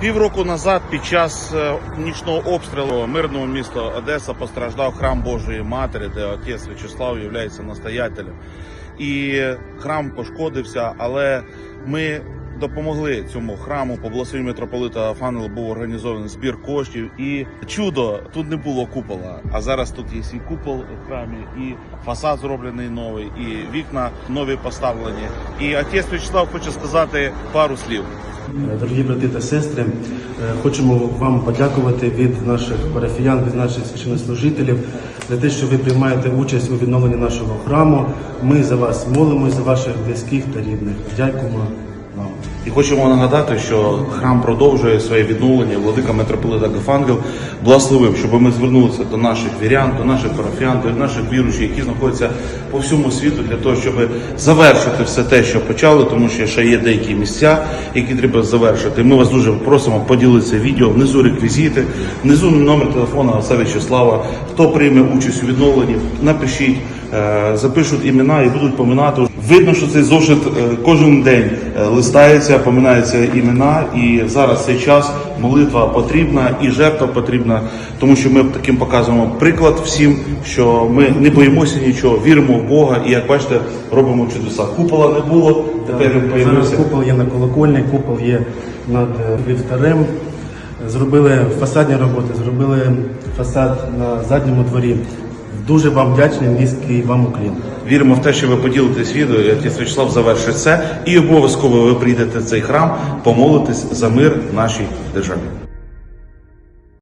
Півроку назад, під час е, нічного обстрілу мирного міста Одеса постраждав храм Божої Матері, де отець В'ячеслав є настоятелем. І храм пошкодився, але ми допомогли цьому храму. По благословенню митрополита Фанел був організований збір коштів. І чудо тут не було купола. А зараз тут є і купол в храмі, і фасад зроблений новий, і вікна нові поставлені. І отець В'ячеслав хоче сказати пару слів. Дорогі брати та сестри, е, хочемо вам подякувати від наших парафіян, від наших священнослужителів за те, що ви приймаєте участь у відновленні нашого храму. Ми за вас молимось, за ваших близьких та рідних. Дякуємо. І хочемо нагадати, що храм продовжує своє відновлення. Владика митрополита Гафангел благословив, щоб ми звернулися до наших вірян, до наших парафіян, до наших віруючих, які знаходяться по всьому світу, для того, щоб завершити все те, що почали, тому що ще є деякі місця, які треба завершити. Ми вас дуже просимо поділитися відео. Внизу реквізити, внизу номер телефона отця В'ячеслава. Хто прийме участь у відновленні, напишіть, е, запишуть імена і будуть поминати. Видно, що цей зошит е, кожен день е, листається, поминаються імена, і зараз цей час молитва потрібна і жертва потрібна, тому що ми таким показуємо приклад всім, що ми не боїмося нічого, віримо в Бога, і як бачите, робимо чудеса. Купола не було, тепер він Зараз купол є на колокольні, купол є над е, вівтарем. Зробили фасадні роботи, зробили фасад на задньому дворі. Дуже вам вдячний, низький вам уклін. Віримо в те, що ви поділитесь відео, отець Вячеслав завершить це, і обов'язково ви прийдете в цей храм, помолитесь за мир нашій державі.